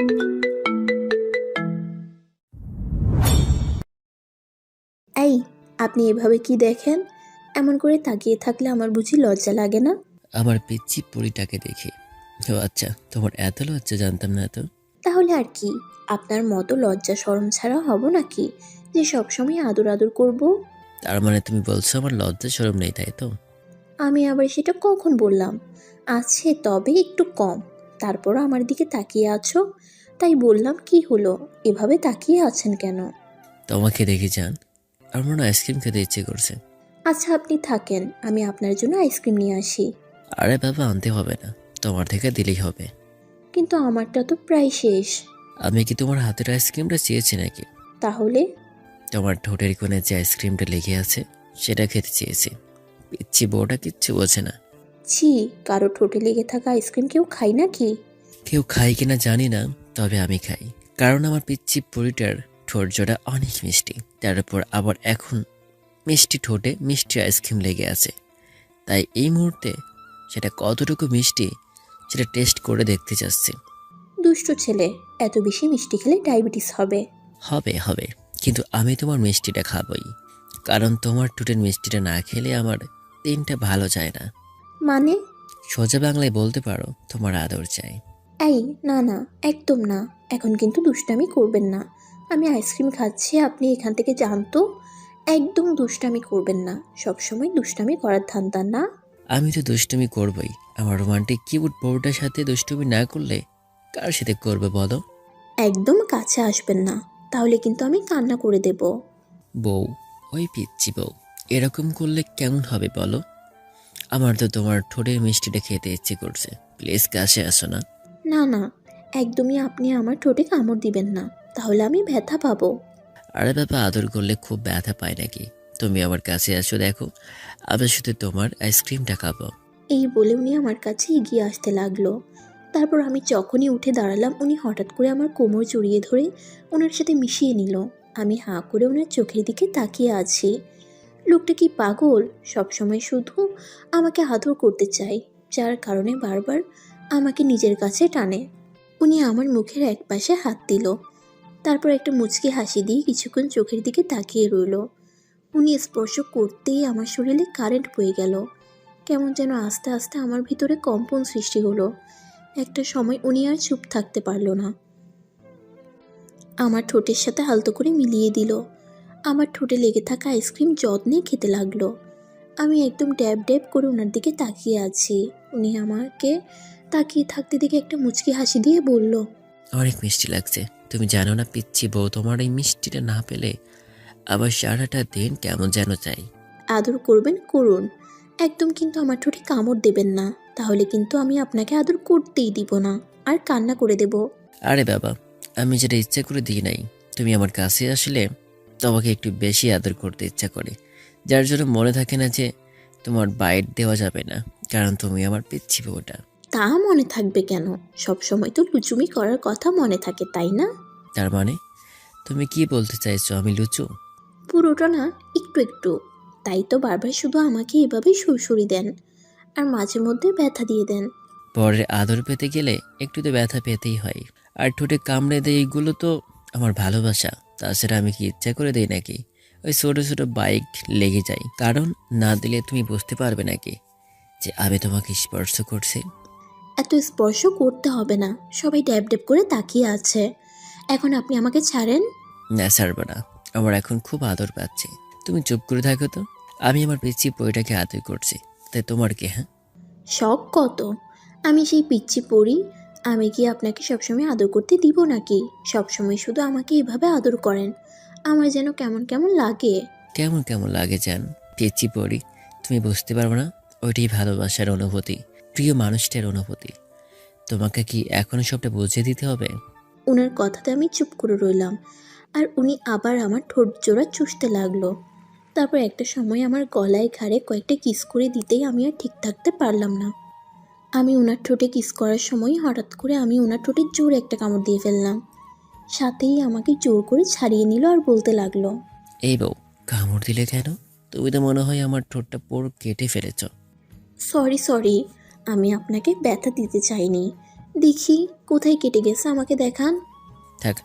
এই আপনি এভাবে কি দেখেন? এমন করে তাকিয়ে থাকলে আমার বুঝি লজ্জা লাগে না? আমার পিচ্ছি পরিটাকে দেখে। ও আচ্ছা তোমার এত লজ্জা জানতাম না তো? তাহলে আর কি? আপনার মতো লজ্জা শরম ছাড়া হব নাকি? যে সবসময় আদর আদর করব? তার মানে তুমি বলছো আমার লজ্জা শরম নেই তাই তো? আমি আবার সেটা কখন বললাম? আছে তবে একটু কম। তারপর আমার দিকে তাকিয়ে আছো? তাই বললাম কি হলো? এভাবে তাকিয়ে আছেন কেন? তোমাকে দেখে যান আমার মনে আইসক্রিম খেতে ইচ্ছে করছে। আচ্ছা আপনি থাকেন। আমি আপনার জন্য আইসক্রিম নিয়ে আসি। আরে বাবা আনতে হবে না। তোমার থেকে দিলেই হবে। কিন্তু আমারটা তো প্রায় শেষ। আমি কি তোমার হাতের আইসক্রিমটা চেয়েছি নাকি? তাহলে? তোমার ঠোঁটের কোণে যে আইসক্রিমটা লেগে আছে সেটা খেতে চেয়েছি। পিচ্ছি বউটা কিচ্ছু বোঝে না। ছি কারও ঠোঁটে লেগে থাকা আইসক্রিম কেউ খাই নাকি? কেউ খাই কিনা জানি না তবে আমি খাই। কারণ আমার পিচ্ছি পরিটার ঠোঁট জোড়া অনেক মিষ্টি। তার উপর আবার এখন মিষ্টি ঠোঁটে মিষ্টি আইসক্রিম লেগে আছে। তাই এই মুহূর্তে সেটা কতটুকু মিষ্টি সেটা টেস্ট করে দেখতে চাচ্ছি। দুষ্টু ছেলে এত বেশি মিষ্টি খেলে ডায়াবেটিস হবে। হবে হবে। কিন্তু আমি তোমার মিষ্টিটা খাবই। কারণ তোমার ঠোঁটের মিষ্টিটা না খেলে আমার দিনটা ভালো যায় না। মানে? সোজা বাংলায় বলতে পারো তোমার আদর চাই। এই না না একদম না। এখন কিন্তু দুষ্টামি করবেন না। আমি আইসক্রিম খাচ্ছি আপনি এখান থেকে জানতো একদম দুষ্টামি করবেন না। সবসময় দুষ্টামি করার ধান্দা না? আমি তো দুষ্টুমি করবই। আমার রোমান্টিক কিউট বউটার সাথে দুষ্টুমি না করলে কার সাথে করবে বলো? একদম কাছে আসবেন না। তাহলে কিন্তু আমি কান্না করে দেব। বউ ওই পিচ্ছি বউ এরকম করলে কেমন হবে বলো? আমার তো তোমার ঠোঁটের মিষ্টিটা খেতে ইচ্ছে করছে। প্লিজ কাছে আসো না। না না একদমই আপনি আমার ঠোঁটে কামড় দিবেন না। তাহলে আমি ব্যথা পাবো। আরে বাবা আদর করলে খুব ব্যথা পায় নাকি? তুমি আমার কাছে আসো দেখো। আমি শুধু তোমার আইসক্রিমটা খাব। এই বলে উনি আমার কাছে এগিয়ে আসতে লাগল। তারপর আমি যখনই উঠে দাঁড়ালাম উনি হঠাৎ করে আমার কোমর জড়িয়ে ধরে ওনার সাথে মিশিয়ে নিল। আমি হাঁ করে ওনার চোখের দিকে তাকিয়ে আছি। লোকটা কি পাগল? সবসময় শুধু আমাকে আদর করতে চায়, যার কারণে বারবার আমাকে নিজের কাছে টানে। উনি আমার মুখের এক পাশে হাত দিল। তারপর একটা মুচকি হাসি দিয়ে কিছুক্ষণ চোখের দিকে তাকিয়ে রইল। উনি স্পর্শ করতেই আমার শরীরে কারেন্ট বয়ে গেল। কেমন যেন আস্তে আস্তে আমার ভিতরে কম্পন সৃষ্টি হলো। একটা সময় উনি আর চুপ থাকতে পারল না। আমার ঠোঁটের সাথে হালতো করে মিলিয়ে দিল। আমার ঠোঁটে লেগে থাকা আইসক্রিম যত্নে খেতে লাগল। আমি একদম ড্যাব ড্যাব করে ওনার দিকে তাকিয়ে আছি। উনি আমাকে তাকিয়ে থাকতে দেখে একটা মুচকি হাসি দিয়ে বলল অনেক মিষ্টি লাগছে। তুমি জানো না পিচ্ছি বউ তোমার এই মিষ্টিটা না পেলে আবার সারাটা দিন কেমন যেন চাই আদর করবেন করুন। একদম কিন্তু আমার ঠোঁটে কামড় দেবেন না। তাহলে কিন্তু আমি আপনাকে আদর করতেই দিব না। আর কান্না করে দেব। আরে বাবা আমি যেটা ইচ্ছা করে দিই নাই তুমি আমার কাছে আসলে তোমাকে একটু বেশি আদর করতে ইচ্ছা করে। যার জন্য মনে থাকে না যে তোমার বাইট দেওয়া যাবে না কারণ তুমি আমার পিচ্ছি বউটা। তা মনে থাকবে কেন? সব সময় তো লুচুমি করার কথা মনে থাকে তাই না? তার মানে? তুমি কি বলতে চাইছো আমি লুচু? পুরোটা না একটু একটু। তাই তো বারবার শুধু আমাকে এভাবেই সুরসুরি দেন আর মাঝে মধ্যে ব্যথা দিয়ে দেন। পরে আদর পেতে গেলে একটু তো ব্যথা পেতেই হয়। আর ঠোঁটে কামড়ে দেয় এইগুলো তো আমার ভালোবাসা। তাছাড়া আমি কি ইচ্ছা করে দিই নাকি? ওই ছোটো ছোটো বাইক লেগে যায়। কারণ না দিলে তুমি বুঝতে পারবে নাকি যে আমি তোমাকে স্পর্শ করছি। এত স্পর্শ করতে হবে না। সবাই ড্যাব ড্যাব করে তাকিয়ে আছে। এখন আপনি আমাকে ছাড়েন? না ছাড়বো না। আমার এখন খুব আদর পাচ্ছে। তুমি চুপ করে থাকো তো। আমি আমার পিচ্ছি বইটাকে আদর করছি। তাই তোমার কি হ্যাঁ? শখ কত? আমি সেই পিচ্ছি পড়ি আমি কি আপনাকে সবসময় আদর করতে দিব নাকি? সবসময় শুধু আমাকে এভাবে আদর করেন। আমার যেন কেমন কেমন লাগে। কেমন কেমন লাগে যান পিচ্ছি পড়ি। তুমি বুঝতে পারবে না ওইটাই ভালোবাসার অনুভূতি প্রিয় মানুষটার অনুভূতি। তোমাকে কি এখনও সবটা বুঝিয়ে দিতে হবে? ওনার কথাতে আমি চুপ করে রইলাম আর উনি আবার আমার ঠোঁট জোড়া চুষতে লাগল। তারপর একটা সময় আমার গলায় ঘাড়ে কয়েকটা কিস করে দিতেই আমি আর ঠিক থাকতে পারলাম না। আমি ওনার ঠোঁটে কিস করার সময় হঠাৎ করে আমি ওনার ঠোঁটে জোরে একটা কামড় দিয়ে ফেললাম। সাথেই আমাকে জোর করে ছাড়িয়ে নিল আর বলতে লাগল এই বউ কামড় দিলে কেন? তুমি তো মনে হয় আমার ঠোঁটটা পুরো কেটে ফেলেছ। সরি সরি আমি আপনাকে ব্যথা দিতে চাইনি। দেখি কোথায় কেটে গেছে আমাকে দেখান। থাক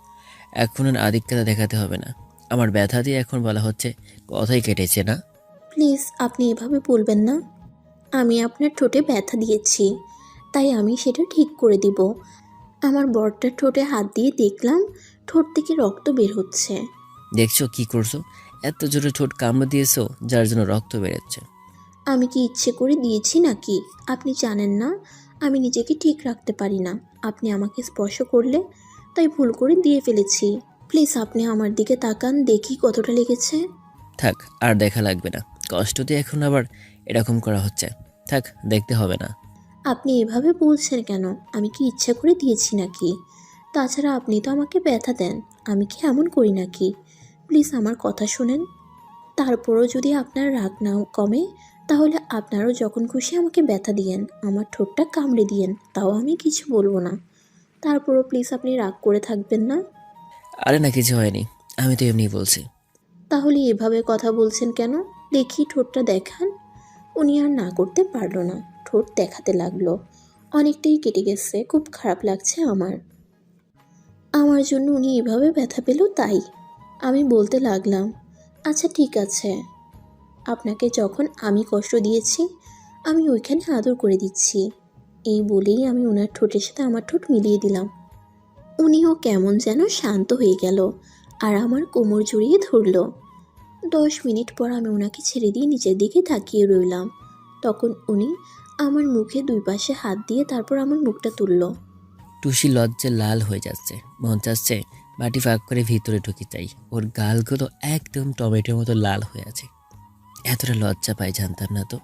এখন আর আধিক্যতা দেখাতে হবে না। আমার ব্যথা দিয়ে এখন বলা হচ্ছে কথাই কেটেছে না? প্লিজ আপনি এভাবে বলবেন না। আমি আপনার ঠোঁটে ব্যথা দিয়েছি তাই আমি সেটা ঠিক করে দিব। আমার বরটার ঠোঁটে হাত দিয়ে দেখলাম ঠোঁট থেকে রক্ত বের হচ্ছে। দেখছ কি করছ? এত জোরে ঠোঁট কামড়ে দিয়েছ যার জন্য রক্ত বেরোচ্ছে। আমি কি ইচ্ছে করে দিয়েছি নাকি? আপনি জানেন না আমি নিজেকে ঠিক রাখতে পারি না। আপনি আমাকে স্পর্শ করলে তাই ভুল করে দিয়ে ফেলেছি। প্লিজ আপনি আমার দিকে তাকান দেখি কতটা লেগেছে। থাক আর দেখা লাগবে না। কষ্ট দিয়ে এখন আবার এরকম করা হচ্ছে। থাক দেখতে হবে না। আপনি এভাবে বলছেন কেন? আমি কি ইচ্ছা করে দিয়েছি নাকি? তাছাড়া আপনি তো আমাকে ব্যথা দেন আমি কি এমন করি নাকি? প্লিজ আমার কথা শোনেন। তারপরও যদি আপনার রাগ না কমে তাহলে আপনারও যখন খুশি আমাকে ব্যথা দিয়েন আমার ঠোঁটটা কামড়ে দিয়েন তাও আমি কিছু বলব না। তারপরও প্লিজ আপনি রাগ করে থাকবেন না। আরে না কিছু হয়নি। আমি তো এমনি বলছি। তাহলে এভাবে কথা বলছেন কেন? দেখি ঠোঁটটা দেখান। উনি আর না করতে পারল না। ঠোঁট দেখাতে লাগল। অনেকটাই কেটে গেছে। খুব খারাপ লাগছে আমার। আমার জন্য উনি এভাবে ব্যথা পেল তাই। আমি বলতে লাগলাম আচ্ছা ঠিক আছে। আপনাকে যখন আমি কষ্ট দিয়েছি, আমি ওইখানে আদর করে দিচ্ছি। এই বলেই আমি ওনার ঠোঁটের সাথে আমার ঠোঁট মিলিয়ে দিলাম। উনিও কেমন যেন শান্ত হয়ে গেল আর আমার কোমর জড়িয়ে ধরলো। দশ মিনিট পর আমি ওনাকে ছেড়ে দিয়ে নিচের দিকে তাকিয়ে রইলাম। তখন উনি আমার মুখে দুই পাশে হাত দিয়ে তারপর আমার মুখটা তুলল। টুসি লজ্জে লাল হয়ে যাচ্ছে। মন চাচ্ছে মাটি ফাঁক করে ভিতরে ঢুকে যাই ওর গালগুলো একদম টমেটোর মতো লাল হয়ে আছে। এতটা লজ্জা পাই, জানতাম না তো।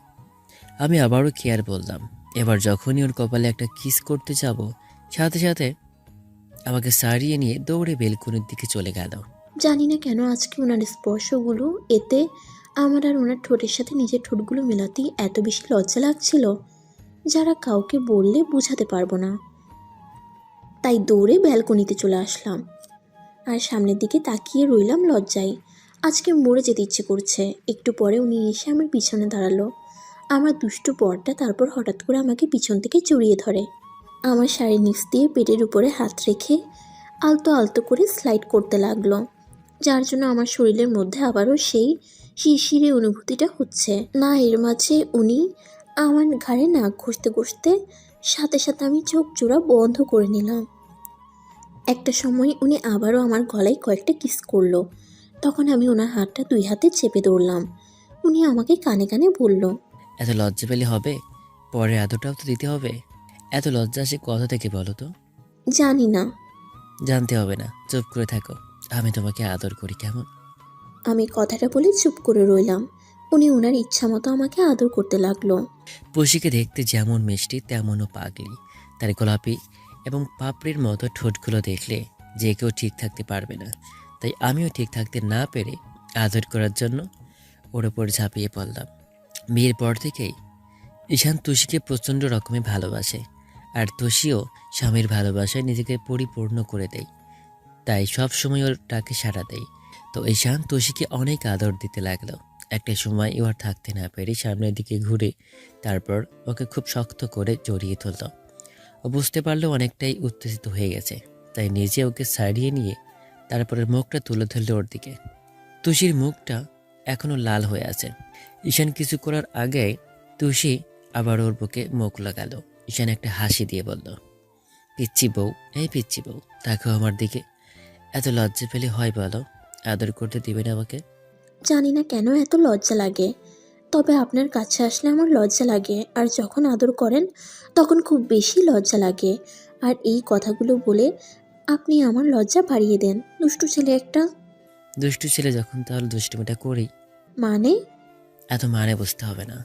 আমি আবারও কেয়ার বললাম, এবার যখনই ওর কপালে একটা কিস করতে যাব, সাথে সাথে আমাকে সারিয়ে নিয়ে দৌড়ে বেলকুনির দিকে চলে গেল। জানি না কেন আজকে ওনার স্পর্শগুলো, এতে আমার আর ওনার ঠোঁটের সাথে নিজের ঠোঁটগুলো মেলাতেই এত বেশি লজ্জা লাগছিল, যারা কাউকে বললে বোঝাতে পারব না। তাই দৌড়ে ব্যালকনিতে চলে আসলাম। আর সামনের দিকে তাকিয়ে রইলাম লজ্জায়। আজকে মরে যেতে ইচ্ছে করছে। একটু পরে উনি এসে আমার পিছনে দাঁড়াল। আমার দুষ্টু বরটা তারপর হঠাৎ করে আমাকে পিছন থেকে জড়িয়ে ধরে। আমার শাড়ির নিচ দিয়ে পেটের উপরে হাত রেখে আলতো আলতো করে স্লাইড করতে লাগল। যার জন্য আমার শরীরের মধ্যে আবারও সেই শিরশিরে অনুভূতিটা হচ্ছে। না এর মাঝে উনি আমার ঘাড়ে নাক ঘষতে ঘষতে সাথে সাথে আমি চোখ জোড়া বন্ধ করে নিলাম। একটা সময় উনি আবারও আমার গলায় কয়েকটা কিস করল। তখন আমি ওনার হাতটা দুই হাতে চেপে ধরলাম। উনি আমাকে কানে কানে বলল এত লজ্জা পেলে হবে? পরে এতটাও তো দিতে হবে? এত লজ্জা আসে কথা থেকে বলো তো? জানি না। জানতে হবে না। চুপ করে থাকো। আমি তোমাকে আদর করি কেমন? আমি কথাটা বলে চুপ করে রইলাম। উনি ওনার ইচ্ছা মতো আমাকে আদর করতে লাগল। পশিকে দেখতে যেমন মিষ্টি তেমনও পাগলি। তার গোলাপি এবং পাপড়ির মতো ঠোঁটগুলো দেখলে যে কেউ ঠিক থাকতে পারবে না। তাই আমিও ঠিক থাকতে না পেরে আদর করার জন্য ওর ওপর ঝাঁপিয়ে পড়লাম। বিয়ের পর থেকেই ঈশান তুষিকে প্রচণ্ড রকমে ভালোবাসে। আর তুষিও স্বামীর ভালোবাসায় নিজেকে পরিপূর্ণ করে দেয়। তাই সব সময় ওর ডাকে সাড়া দেয় তো ঈশান তুষিকে অনেক আদর দিতে লাগল। একটা সময় আর থাকতে না পেরে সামনের দিকে ঘুরে তারপর ওকে খুব শক্ত করে জড়িয়ে তুলল ও বুঝতে পারল অনেকটাই উত্তেজিত হয়ে গেছে, তাই নিজে ওকে সারিয়ে নিয়ে তারপরে মুখটা তুলে ধরলো ওর দিকে। তুষির মুখটা এখনও লাল হয়ে আছে। ঈশান কিছু করার আগে তুষি আবার ওর বুকে মুখ লাগালো। ঈশান একটা হাসি দিয়ে বলল পিচ্ছি বউ, এই পিচ্ছি বউ তাকে আমার দিকে এত লজ্জা পেলে হয় বলো? আদর করতে দিবে না আমাকে? জানি না কেন এত লজ্জা লাগে। তবে আপনার কাছে আসলে আমার লজ্জা লাগে আর যখন আদর করেন তখন খুব বেশি লজ্জা লাগে। আর এই কথাগুলো বলে আপনি আমার লজ্জা বাড়িয়ে দেন দুষ্টু ছেলে একটা। দুষ্টু ছেলে যখন তাহলে দুষ্টুমিটা করি মানে? এত মানে বুঝতে হবে না।